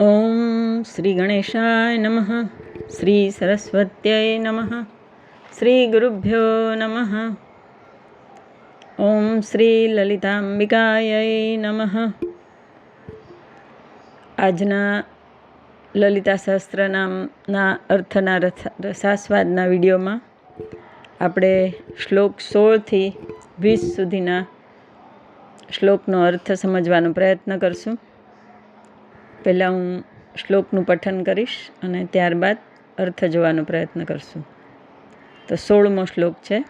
ઓમ શ્રી ગણેશાય નમઃ. શ્રી સરસ્વત્યય નમઃ. શ્રી ગુરુભ્યો નમઃ. ઓમ શ્રી લલિતાંબિકાય નમઃ. આજના લલિતા સહસ્ત્રનામના અર્થના રથ- રસાસ્વાદના વિડીયોમાં આપણે શ્લોક સોળથી વીસ સુધીના શ્લોકનો અર્થ સમજવાનો પ્રયત્ન કરશું. પહેલાં હું શ્લોકનું પઠન કરીશ અને ત્યારબાદ અર્થ જોવાનો પ્રયત્ન કરશું. તો સોળમો શ્લોક છે.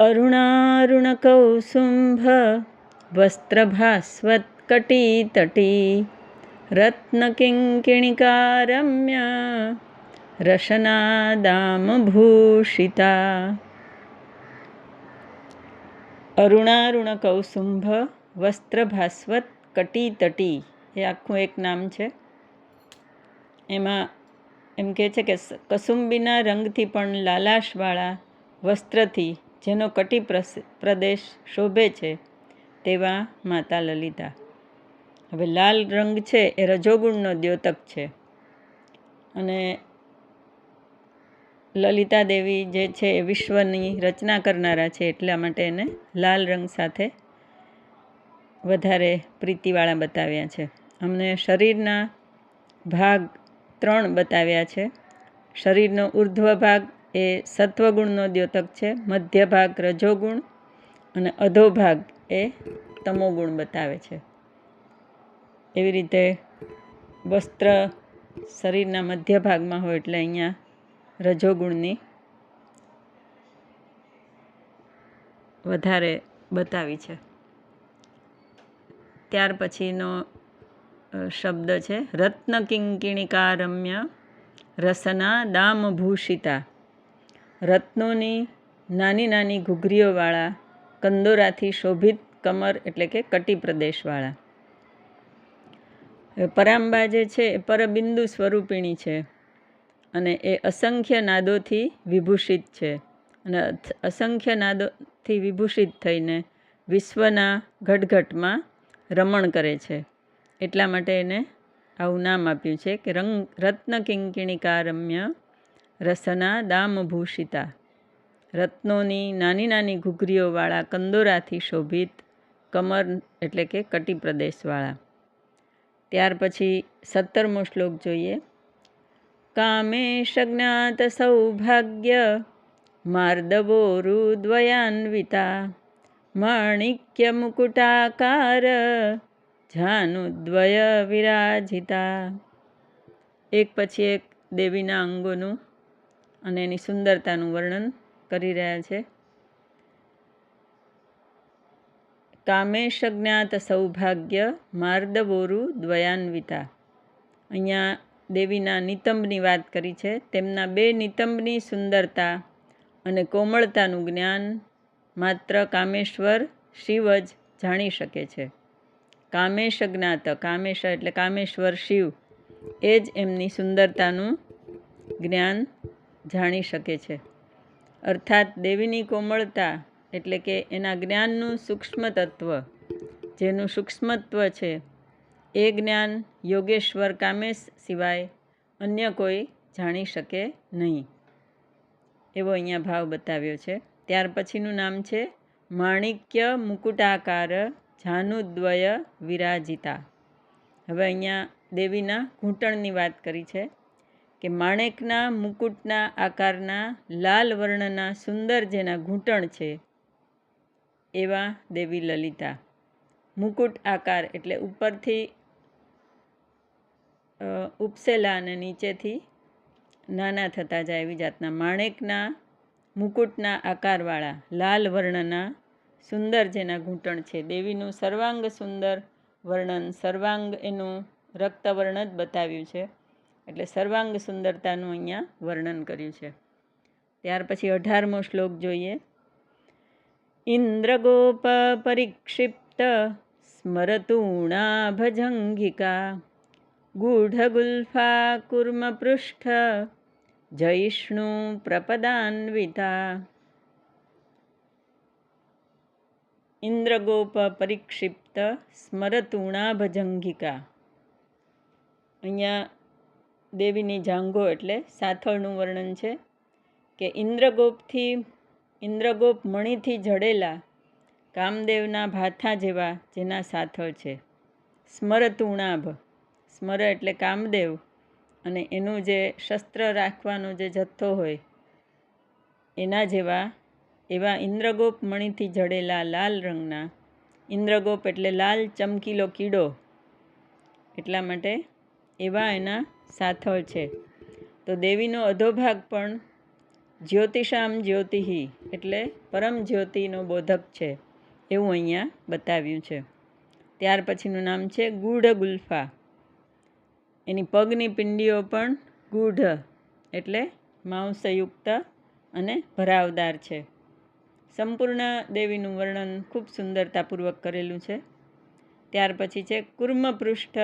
અરુણારુણ કૌસુંભ વસ્ત્રભાસ્વત કટી તટી રત્નકિંકિણિકારમ્ય રશનાદામભૂષિતા અરુણારુણ કૌસુંભ વસ્ત્રભાસ્વત કટી તટી, એ આખું એક નામ છે. એમાં એમ કહે છે કે કસુંબીના રંગથી પણ લાલાશવાળા વસ્ત્રથી જેનો કટી પ્રદેશ શોભે છે તેવા માતા લલિતા. હવે લાલ રંગ છે એ રજોગુણનો દ્યોતક છે. અને લલિતા દેવી જે છે એ વિશ્વની રચના કરનારા છે એટલા માટે એને લાલ રંગ સાથે વધારે પ્રીતિવાળા બતાવ્યા છે. અમને શરીરના ભાગ ત્રણ બતાવ્યા છે. શરીરનો ઉર્ધ્વ ભાગ એ સત્વગુણનો દ્યોતક છે. મધ્ય ભાગ રજોગુણ અને અધો ભાગ એ તમોગુણ બતાવે છે. એવી રીતે વસ્ત્ર શરીરના મધ્ય ભાગમાં હોય એટલે અહીંયા રજોગુણની વધારે બતાવી છે. ત્યાર પછીનો શબ્દ છે રત્ન કિંકિણિકા રમ્ય રસના દામભૂષિતા. રત્નોની નાની નાની ઘૂઘરીઓવાળા, કંદોરાથી શોભિત કમર એટલે કે કટી પ્રદેશવાળા. પરાંબા જે છે એ પરબિંદુ સ્વરૂપિણી છે અને એ અસંખ્ય નાદોથી વિભૂષિત છે. અને અસંખ્ય નાદોથી વિભૂષિત થઈને વિશ્વના ઘટઘટમાં રમણ કરે છે. એટલા માટે એને આવું નામ આપ્યું છે કે રંગ રત્ન કિંકિણિકા રમ્ય રસના દામભૂષિતા. રત્નોની નાની નાની ઘૂઘરીઓવાળા કંદોરાથી શોભિત કમર એટલે કે કટી પ્રદેશવાળા. ત્યાર પછી સત્તરમો શ્લોક જોઈએ. કામેશ જ્ઞાત સૌભાગ્ય માર્દવોરુદ્વયાન્વિતા માણિક્ય મુકુટાકાર જાનુદ્વય વિરાજિતા એક પછી એક દેવીના અંગોનું અને એની સુંદરતાનું વર્ણન કરી રહ્યા છે. કામેશ જ્ઞાત સૌભાગ્ય માર્દવોરુ દ્વયાન્વિતા. અહીંયા દેવીના નિતંબની વાત કરી છે. તેમના બે નિતંબની સુંદરતા અને કોમળતાનું જ્ઞાન માત્ર કામેશ્વર શિવ જ જાણી શકે છે. કામેશ જ્ઞાત, કામેશ એટલે કામેશ્વર શિવ, એ જ એમની સુંદરતાનું જ્ઞાન જાણી શકે છે. અર્થાત દેવીની કોમળતા એટલે કે એના જ્ઞાનનું સૂક્ષ્મ તત્વ, જેનું સૂક્ષ્મત્વ છે, એ જ્ઞાન યોગેશ્વર કામેશ સિવાય અન્ય કોઈ જાણી શકે નહીં. એવો અહીંયા ભાવ બતાવ્યો છે. ત્યાર પછીનું નામ છે માણિક્ય મુકુટાકાર જાનુદ્વય વિરાજિતા. હવે અહીંયા દેવીના ઘૂંટણની વાત કરી છે કે માણેકના મુકુટના આકારના લાલ વર્ણના સુંદર જેના ઘૂંટણ છે એવા દેવી લલિતા. મુકુટ આકાર એટલે ઉપરથી ઉપસેલા અને નીચેથી નાના થતા જાય એવી જાતના માણેકના મુકુટના આકારવાળા, લાલ વર્ણના સુંદર જેના ઘૂંટણ છે. દેવીનું સર્વાંગ સુંદર વર્ણન સર્વાંગ એનું રક્તવર્ણ જ બતાવ્યું છે. એટલે સર્વાંગ સુંદરતાનું અહીંયા વર્ણન કર્યું છે. ત્યાર પછી અઢારમો શ્લોક જોઈએ. ઇન્દ્રગોપ પરિક્ષિપ્ત સ્મરતૂણાભજંગિકા ગૂઢગુલ્ફા કુર્મપૃષ્ઠ જયિષ્ણુ પ્રપદાન્વિતા. ઇન્દ્રગોપ પરિક્ષિપ્ત સ્મરતુણાભજંગિકા. અહીંયા દેવીની જાંઘો એટલે સાથળનું વર્ણન છે કે ઇન્દ્રગોપથી, ઇન્દ્રગોપ મણીથી જડેલા કામદેવના ભાથા જેવા જેના સાથળ છે. સ્મરતુણાભ. સ્મર એટલે કામદેવ. અને એનું જે શસ્ત્ર રાખવાનો જે જથ્થો હોય, એના જેવા એવા ઇન્દ્રગોપ મણીથી જડેલા લાલ રંગના, ઇન્દ્રગોપ એટલે લાલ ચમકીલો કીડો, એટલા માટે એવા એના સાથળ છે. તો દેવીનો અધોભાગ પણ જ્યોતિષામ જ્યોતિહી એટલે પરમ જ્યોતિનો બોધક છે એવું અહીંયા બતાવ્યું છે. ત્યાર પછીનું નામ છે ગૂઢ ગુલ્ફા એની પગની પિંડીઓ પણ ગૂઢ એટલે માંસયુક્ત અને ભરાવદાર છે. સંપૂર્ણ દેવીનું વર્ણન ખૂબ સુંદરતાપૂર્વક કરેલું છે. ત્યાર પછી છે કુર્મ પૃષ્ઠ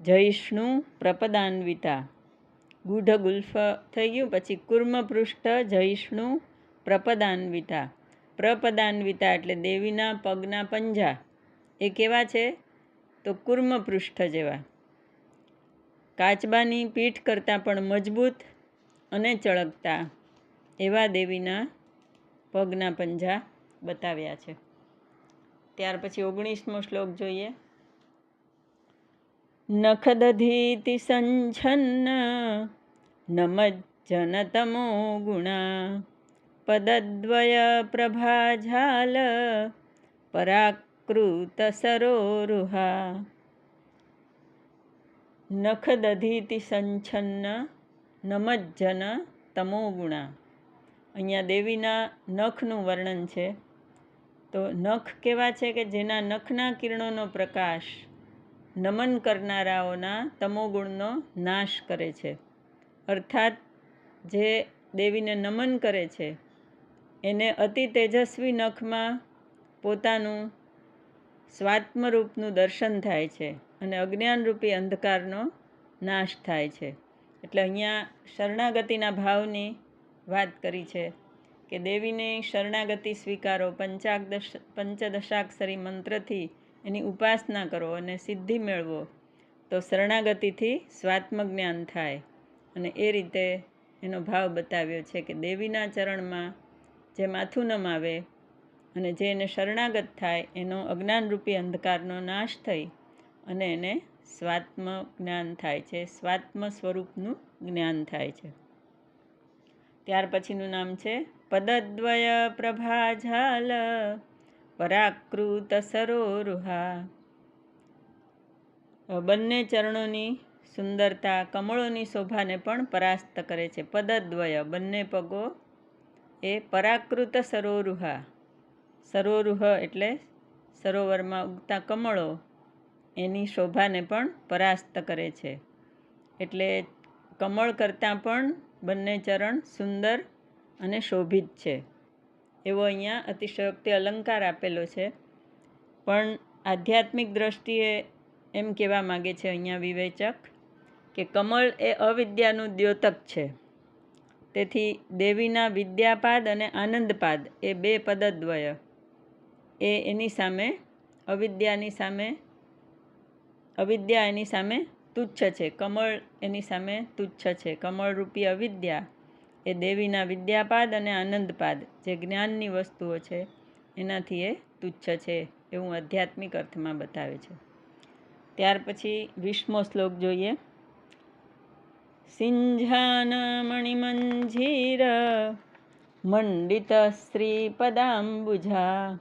જૈષ્ણુ પ્રપદાન્વિતા. ગૂઢ ગુલ્ફ થઈ ગયું, પછી કુર્મ પૃષ્ઠ જૈષ્ણુ પ્રપદાન્વિતા. પ્રપદાન્વિતા એટલે દેવીના પગના પંજા. એ કેવા છે? તો કુર્મ પૃષ્ઠ જેવા. કાચબાની પીઠ કરતાં પણ મજબૂત અને ચળકતા એવા દેવીના પગના પંજા બતાવ્યા છે. ત્યાર પછી ઓગણીસમો શ્લોક જોઈએ. નખદધીતિ સંછન્ન નમજ્જનતમો ગુણા પદદ્વય પ્રભાઝાલ પરાકૃત સરોરુહા નખદધીતિ સંછન્ન નમજ્જન તમોગુણા. અહીંયા દેવીના નખનું વર્ણન છે. તો નખ કેવા છે કે જેના નખના કિરણોનો પ્રકાશ નમન કરનારાઓના તમોગુણનો નાશ કરે છે. અર્થાત જે દેવીને નમન કરે છે, એને અતિ તેજસ્વી નખમાં પોતાનું સ્વાત્મરૂપનું દર્શન થાય છે. અને અજ્ઞાનરૂપી અંધકારનો નાશ થાય છે. એટલે અહીંયા શરણાગતિના ભાવની વાત કરી છે કે દેવીની શરણાગતિ સ્વીકારો, પંચાગદશ, પંચદશાક્ષરી મંત્રથી એની ઉપાસના કરો અને સિદ્ધિ મેળવો, તો શરણાગતિથી સ્વાત્મજ્ઞાન થાય. અને એ રીતે એનો ભાવ બતાવ્યો છે કે દેવીના ચરણમાં જે માથું નમાવે અને જે એને શરણાગત થાય, એનો અજ્ઞાનરૂપી અંધકારનો નાશ થઈ અને એને સ્વાત્મ જ્ઞાન થાય છે. સ્વાત્મ સ્વરૂપનું જ્ઞાન થાય છે. ત્યાર પછીનું નામ છે પદદ્વય પ્રભાઝાલ પરાકૃત સરોરુહા. બંને ચરણોની સુંદરતા, કમળોની શોભાને પણ પરાસ્ત કરે છે. પદદ્વય, બંને પગો એ પરાકૃત સરોરુહા. સરોરુહ એટલે સરોવરમાં ઉગતા કમળો. એની શોભાને પણ પરાસ્ત કરે છે. એટલે કમળ કરતાં પણ બંને ચરણ સુંદર અને શોભિત છે. એવો અહીંયા અતિશયોક્તિ અલંકાર આપેલો છે. પણ આધ્યાત્મિક દ્રષ્ટિએ એમ કહેવા માગે છે અહીંયા વિવેચક કે કમળ એ અવિદ્યાનું દ્યોતક છે. તેથી દેવીના વિદ્યાપાદ અને આનંદપાદ એ બે પદદ્વય. એ એની સામે, અવિદ્યાની સામે અવિદ્યા એની સામે તુચ્છ છે. કમળ એની સામે તુચ્છ છે. કમળરૂપી અવિદ્યા એ દેવીના વિદ્યાપાદ અને આનંદપાદ જે જ્ઞાનની વસ્તુઓ છે, એનાથી એ તુચ્છ છે એવું આધ્યાત્મિક અર્થમાં બતાવે છે. ત્યાર પછી વીસમો શ્લોક જોઈએ. સિંઝાનમણિમંજીર મંડિત શ્રીપદાંબુજા,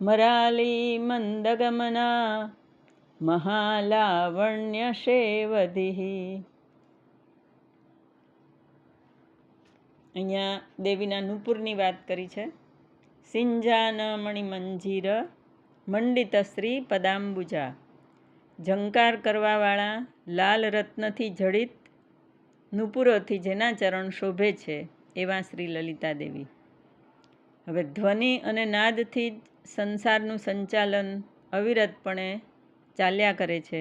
મરાલી મંદગમના મહાલાવણ્ય શેવધી અહીંયા દેવીના નુપુરની વાત કરી છે. સિંજાન મંડિત શ્રી પદાંબુજા. ઝંકાર કરવાવાળા લાલ રત્નથી જડિત નુપુરોથી જેના ચરણ શોભે છે એવા શ્રી લલિતા દેવી. હવે ધ્વનિ અને નાદથી જ સંસારનું સંચાલન અવિરતપણે ચાલ્યા કરે છે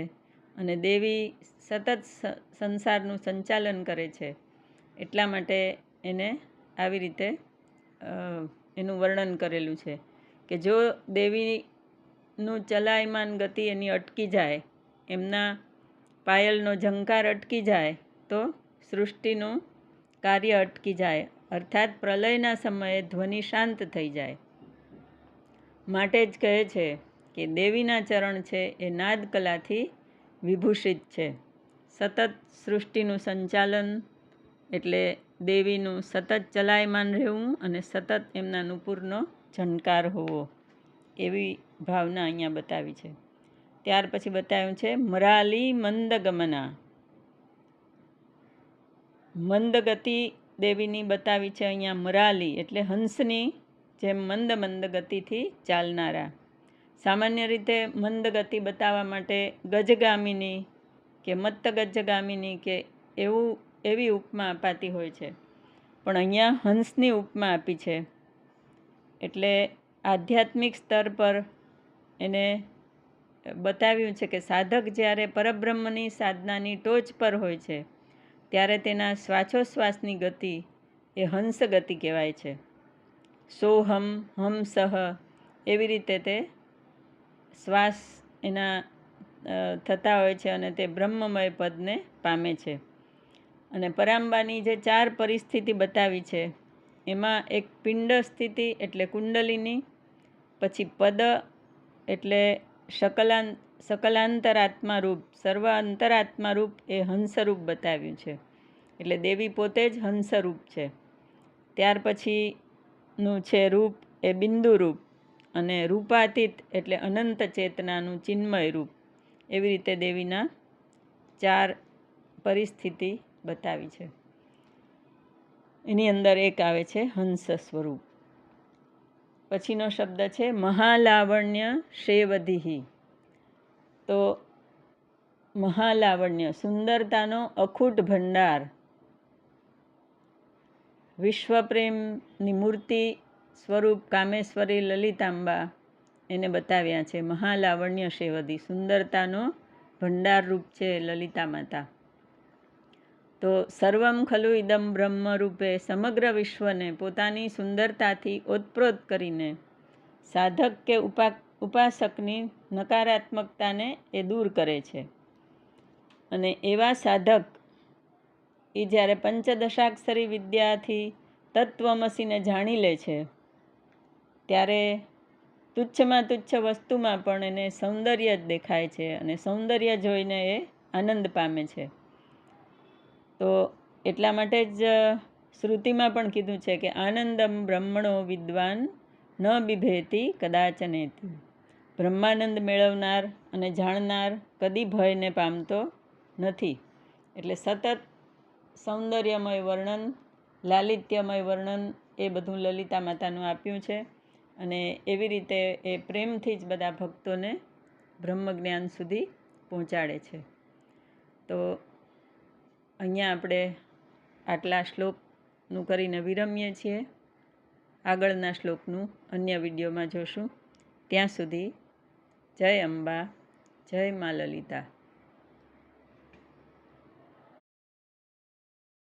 અને દેવી સતત સંસારનું સંચાલન કરે છે. એટલા માટે એને આવી રીતે એનું વર્ણન કરેલું છે કે જો દેવીનું ચલાયમાન ગતિ એની અટકી જાય, એમના પાયલનો ઝંકાર અટકી જાય, તો સૃષ્ટિનું કાર્ય અટકી જાય. અર્થાત પ્રલયના સમયે ધ્વનિ શાંત થઈ જાય. માટે જ કહે છે કે દેવીના ચરણ છે એ નાદ કલાથી વિભૂષિત છે. સતત સૃષ્ટિનું સંચાલન એટલે દેવીનું સતત ચલાયમાન રહેવું અને સતત એમના નુપુરનો ઝણકાર હોવો એવી ભાવના અહીંયા બતાવી છે. ત્યાર પછી બતાવ્યું છે મરાલી મંદગમના. મંદગતિ દેવીની બતાવી છે અહીંયા મરાલી એટલે હંસની જેમ મંદ મંદ ગતિથી ચાલનારા. સામાન્ય રીતે મંદ ગતિ બતાવવા માટે ગજગામિની કે મત્ત ગજગામિની કે એવું, એવી ઉપમા અપાતી હોય છે. પણ અહીંયા હંસની ઉપમા આપી છે. એટલે આધ્યાત્મિક સ્તર પર એને બતાવ્યું છે કે સાધક જ્યારે પરબ્રહ્મની સાધનાની ટોચ પર હોય છે, ત્યારે તેના શ્વાસોશ્વાસની ગતિ એ હંસ ગતિ કહેવાય છે. સોહમ હમ સહ એવી રીતે તે શ્વાસ એના થતા હોય છે અને તે બ્રહ્મમય પદને પામે છે. અને પરાંબાની જે ચાર પરિસ્થિતિ બતાવી છે, એમાં એક પિંડ સ્થિતિ એટલે કુંડલિની, પછી પદ એટલે શકલાન સકલાંતરાત્મા રૂપ સર્વ અંતરાત્મા રૂપ એ હંસરૂપ બતાવ્યું છે. એટલે દેવી પોતે જ હંસરૂપ છે. ત્યાર પછીનું છે રૂપ એ બિંદુ રૂપ અને રૂપાતીત એટલે અનંત ચેતનાનું ચિન્મય રૂપ એવી રીતે દેવીના ચાર પરિસ્થિતિ બતાવી છે. એની અંદર એક આવે છે હંસ સ્વરૂપ. પછીનો શબ્દ છે મહાલાવણ્ય શેવધિહી. તો મહાલાવણ્ય, સુંદરતાનો અખૂટ ભંડાર. વિશ્વપ્રેમની મૂર્તિ સ્વરૂપ કામેશ્વરી લલિતાંબા એને બતાવ્યા છે, મહાલાવણ્ય શેવદી, સુંદરતાનો ભંડાર રૂપ છે લલિતા માતા. તો સર્વમ ખલુ ઇદમ બ્રહ્મ રૂપે સમગ્ર વિશ્વને પોતાની સુંદરતાથી ઓતપ્રોત કરીને સાધક કે ઉપા, ઉપાસકની નકારાત્મકતાને એ દૂર કરે છે. અને એવા સાધક એ જ્યારે પંચદશાક્ષરી વિદ્યાથી તત્વમસીને જાણી લે છે ત્યારે તુચ્છમાં તુચ્છ વસ્તુમાં પણ એને સૌંદર્ય જ દેખાય છે અને સૌંદર્ય જોઈને એ આનંદ પામે છે. તો એટલા માટે જ શ્રુતિમાં પણ કીધું છે કે આનંદમ બ્રહ્મણો વિદ્વાન ન બિભેતી કદાચનેતી. બ્રહ્માનંદ મેળવનાર અને જાણનાર કદી ભયને પામતો નથી. એટલે સતત સૌંદર્યમય વર્ણન, લાલિત્યમય વર્ણન એ બધું લલિતા માતાનું આપ્યું છે. અને એવી રીતે એ પ્રેમથી જ બધા ભક્તોને બ્રહ્મજ્ઞાન સુધી પહોંચાડે છે. તો અહીંયા આપણે આટલા શ્લોકનું કરીને વિરમીએ છીએ. આગળના શ્લોકનું અન્ય વિડીયોમાં જોશું. ત્યાં સુધી જય અંબા, જય મા લલિતા.